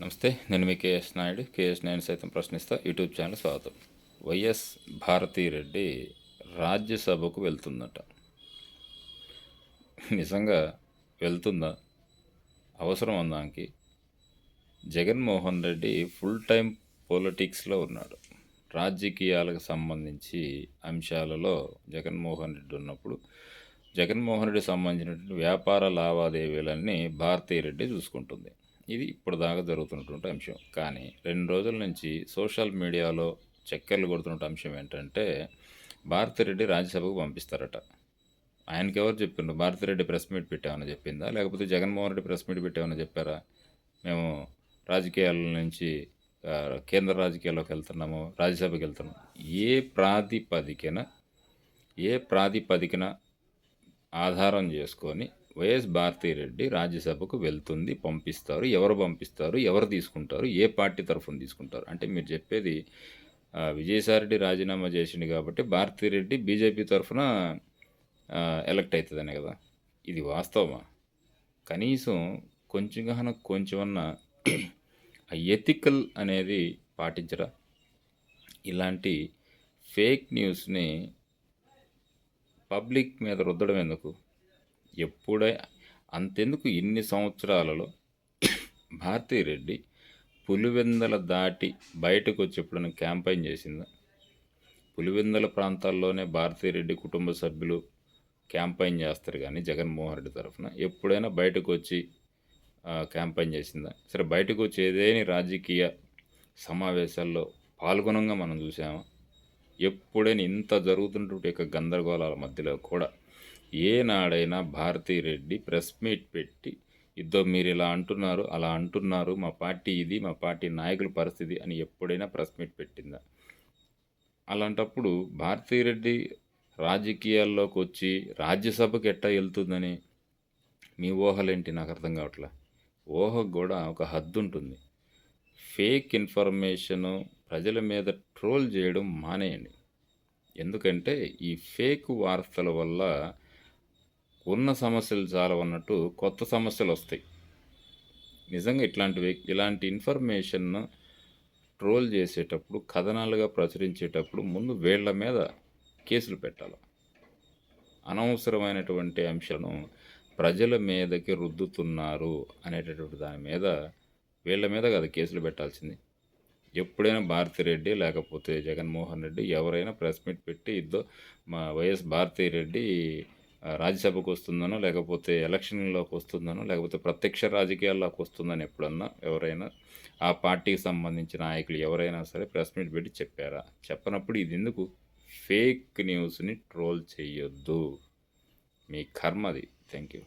నమస్తే నేను మీ KS Naidu. KS నేను సైతం ప్రశ్నిస్తా. యూట్యూబ్ ఛానల్ స్వాగతం. వైఎస్ భారతీరెడ్డి రాజ్యసభకు వెళ్తుందట. నిజంగా వెళ్తుందా? అవసరం అందానికి జగన్మోహన్ రెడ్డి ఫుల్ టైం పొలిటిక్స్లో ఉన్నాడు. రాజకీయాలకు సంబంధించి అంశాలలో జగన్మోహన్ రెడ్డి ఉన్నప్పుడు జగన్మోహన్ రెడ్డి సంబంధించినటువంటి వ్యాపార లావాదేవీలన్నీ భారతీరెడ్డి చూసుకుంటుంది. ఇది ఇప్పుడు దాకా జరుగుతున్నటువంటి అంశం. కానీ రెండు రోజుల నుంచి సోషల్ మీడియాలో చక్కర్లు కొడుతున్న అంశం ఏంటంటే భారతిరెడ్డి రాజ్యసభకు పంపిస్తారట. ఆయనకి ఎవరు చెప్పిండ్రు? భారతిరెడ్డి ప్రెస్ మీట్ పెట్టామని చెప్పిందా? లేకపోతే జగన్మోహన్ రెడ్డి ప్రెస్ మీట్ పెట్టామని చెప్పారా? మేము రాజకీయాల నుంచి కేంద్ర రాజకీయాల్లోకి వెళ్తున్నాము రాజ్యసభకి వెళ్తున్నాము. ఏ ప్రాతిపదికన ఏ ప్రాతిపదికన ఆధారం చేసుకొని వైఎస్ భారతిరెడ్డి రాజ్యసభకు వెళ్తుంది పంపిస్తారు. ఎవరు పంపిస్తారు ఎవరు తీసుకుంటారు ఏ పార్టీ తరఫున తీసుకుంటారు? అంటే మీరు చెప్పేది విజయసాయిరెడ్డి రాజీనామా చేసిండు కాబట్టి భారతిరెడ్డి బీజేపీ తరఫున ఎలక్ట్ అవుతుందనే కదా? ఇది వాస్తవమా? కనీసం కొంచెం కొంచెమన్న ఆ ఎథికల్ అనేది పాటించరా? ఇలాంటి ఫేక్ న్యూస్ని పబ్లిక్ మీద రుద్దడం ఎందుకు? ఎప్పుడే అంతెందుకు ఇన్ని సంవత్సరాలలో భారతీరెడ్డి పులివెందల దాటి బయటకు వచ్చి ఎప్పుడైనా క్యాంపెయిన్ చేసిందా? పులివెందల ప్రాంతాల్లోనే భారతీరెడ్డి కుటుంబ సభ్యులు క్యాంపెయిన్ చేస్తారు కానీ జగన్మోహన్ రెడ్డి తరఫున. ఎప్పుడైనా బయటకు వచ్చి క్యాంపెయిన్ చేసిందా? సరే బయటకు వచ్చి ఏదేని రాజకీయ సమావేశాల్లో పాల్గొనంగా మనం చూసామా? ఎప్పుడైనా ఇంత జరుగుతున్నటువంటి యొక్క గందరగోళాల మధ్యలో కూడా ఏనాడైనా భారతీ రెడ్డి ప్రెస్ మీట్ పెట్టి ఇద్దో మీరు ఇలా అంటున్నారు అలా అంటున్నారు మా పార్టీ ఇది మా పార్టీ నాయకుల పరిస్థితి అని ఎప్పుడైనా ప్రెస్ మీట్ పెట్టిందా? అలాంటప్పుడు భారతీరెడ్డి రాజకీయాల్లోకి వచ్చి రాజ్యసభకు ఎట్టా వెళ్తుందని మీ ఊహలేంటి? నాకు అర్థం కావట్లే. ఊహకు కూడా ఒక హద్దు ఉంటుంది. ఫేక్ ఇన్ఫర్మేషను ప్రజల మీద ట్రోల్ చేయడం మానేయండి. ఎందుకంటే ఈ ఫేక్ వార్తల వల్ల ఉన్న సమస్యలు చాలా ఉన్నట్టు కొత్త సమస్యలు వస్తాయి. నిజంగా ఇట్లాంటి ఇలాంటి ఇన్ఫర్మేషన్ను ట్రోల్ చేసేటప్పుడు కథనాలుగా ప్రచురించేటప్పుడు ముందు వీళ్ళ మీద కేసులు పెట్టాలి. అనవసరమైనటువంటి అంశాలను ప్రజల మీదకి రుద్దుతున్నారు అనేటటువంటి దాని మీద వీళ్ళ మీద కదా కేసులు పెట్టాల్సింది. ఎప్పుడైనా భారతిరెడ్డి లేకపోతే జగన్మోహన్ రెడ్డి ఎవరైనా ప్రెస్ మీట్ పెట్టి ఇద్దో మా వైఎస్ భారతిరెడ్డి రెడ్డి రాజ్యసభకు వస్తుందనో లేకపోతే ఎలక్షన్లోకి వస్తుందనో లేకపోతే ప్రత్యక్ష రాజకీయాల్లోకి వస్తుందని ఎప్పుడన్నా ఎవరైనా ఆ పార్టీకి సంబంధించిన నాయకులు ఎవరైనా సరే ప్రెస్ మీట్ పెట్టి చెప్పారా? చెప్పనప్పుడు ఇది ఎందుకు? ఫేక్ న్యూస్ని ట్రోల్ చేయొద్దు మీ కర్మది థ్యాంక్ యూ